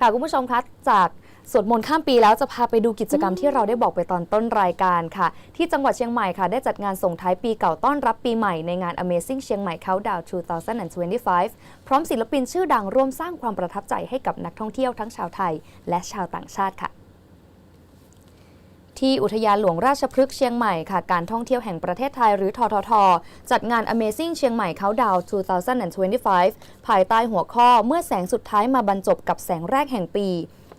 ค่ะคุณผู้ชมคะจากสวดมนต์ข้ามปีแล้วจะพาไปดูกิจกรรมที่เราได้บอกไปตอนต้นรายการค่ะ ที่จังหวัดเชียงใหม่ค่ะ ได้จัดงานส่งท้ายปีเก่าต้อนรับปีใหม่ในงาน Amazing เชียงใหม่ Countdown 2025 พร้อมศิลปินชื่อดังร่วมสร้างความประทับใจให้กับนักท่องเที่ยวทั้งชาวไทย และชาวต่างชาติค่ะ ที่อุทยานหลวงราชพฤกษ์เชียงใหม่ค่ะ การท่องเที่ยวแห่งประเทศไทยหรือททท จัดงาน Amazing เชียงใหม่ Countdown 2025 ภายใต้หัวข้อเมื่อแสงสุดท้ายมาบรรจบกับแสงแรกแห่งปี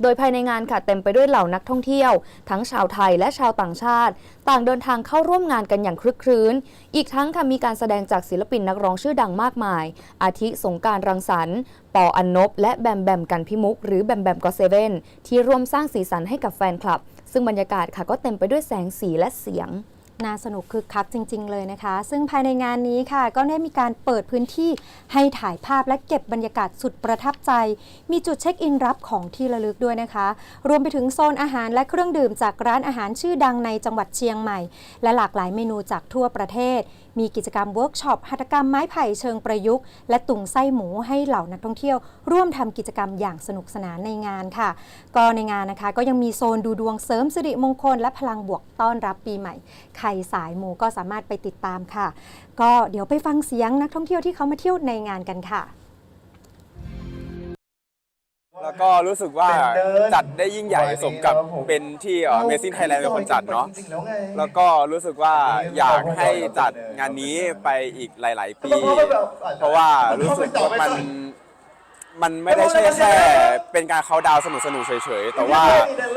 โดยภายในงานค่ะเต็มไปด้วยเหล่านักท่องเที่ยว ทั้งชาวไทยและชาวต่างชาติ ต่างเดินทางเข้าร่วมงานกันอย่างคลึกครื้น อีกทั้งค่ะมีการแสดงจากศิลปินนักร้องชื่อดังมากมาย อาทิสงการรังสรรค์ปออันนบ และแบมแบมกันพิมุก หรือแบมแบมก็เซเว่นที่ร่วมสร้างสีสันให้กับแฟนคลับ ซึ่งบรรยากาศค่ะก็เต็มไปด้วยแสงสีและเสียง น่าสนุกคึกคักจริง ๆ เลยนะคะ ซึ่งภายในงานนี้ค่ะ ก็ได้มีการเปิดพื้นที่ให้ถ่ายภาพและเก็บบรรยากาศสุดประทับใจ มีจุดเช็คอินรับของที่ระลึกด้วยนะคะ รวมไปถึงโซนอาหารและเครื่องดื่มจากร้านอาหารชื่อดังในจังหวัดเชียงใหม่ และหลากหลายเมนูจากทั่วประเทศ มีกิจกรรมเวิร์กช็อปหัตถกรรมไม้ไผ่เชิงประยุกต์ และตุงไส้หมูให้เหล่านักท่องเที่ยว ร่วมทำกิจกรรมอย่างสนุกสนานในงานค่ะ ก็ในงานนะคะก็ยังมีโซนดูดวงเสริมสิริมงคลและพลังบวกต้อนรับปีใหม่ใครสายมูก็สามารถไปติดตามค่ะ ก็เดี๋ยวไปฟังเสียงนักท่องเที่ยวที่เขามาเที่ยวในงานกันค่ะ แล้วก็รู้สึกว่าจัดได้ยิ่งใหญ่สมกับเป็นที่เมซิ่งไทยแลนด์เป็นคนจัดเนาะแล้วก็รู้สึกว่าอยากให้จัดงานนี้ไปอีกหลาย ๆ ปี เพราะว่ารู้สึกว่ามันมันไม่ได้ใช่แค่เป็นการเขาน์ดาวน์สนุกสนุกๆเฉยๆ แต่ว่า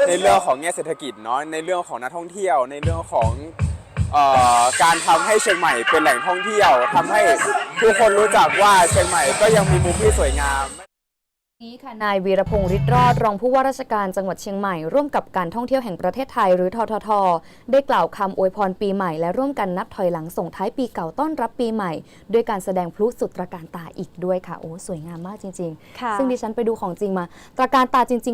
ในเรื่องของแง่เศรษฐกิจเนาะในเรื่องของนักท่องเที่ยว ในเรื่องของเอ่อ การทำให้เชียงใหม่เป็นแหล่งท่องเที่ยวทำให้ทุกคนรู้จักว่าเชียงใหม่ก็ยังมีมุมที่สวยงามนี้ค่ะนายวีรพงศ์ฤทธิ์รอดรองผู้ว่าราชการจังหวัดเชียงใหม่ร่วมกับการท่องเที่ยวแห่งประเทศไทยหรือททท ได้กล่าวคำอวยพรปีใหม่และร่วมกันนับถอยหลังส่งท้ายปีเก่าต้อนรับปีใหม่ ด้วยการแสดงพลุสุดตระการตาอีกด้วยค่ะโอ้สวยงามมากจริงค่ะๆซึ่งดิฉันไปดูของจริงมาตระการตาจริง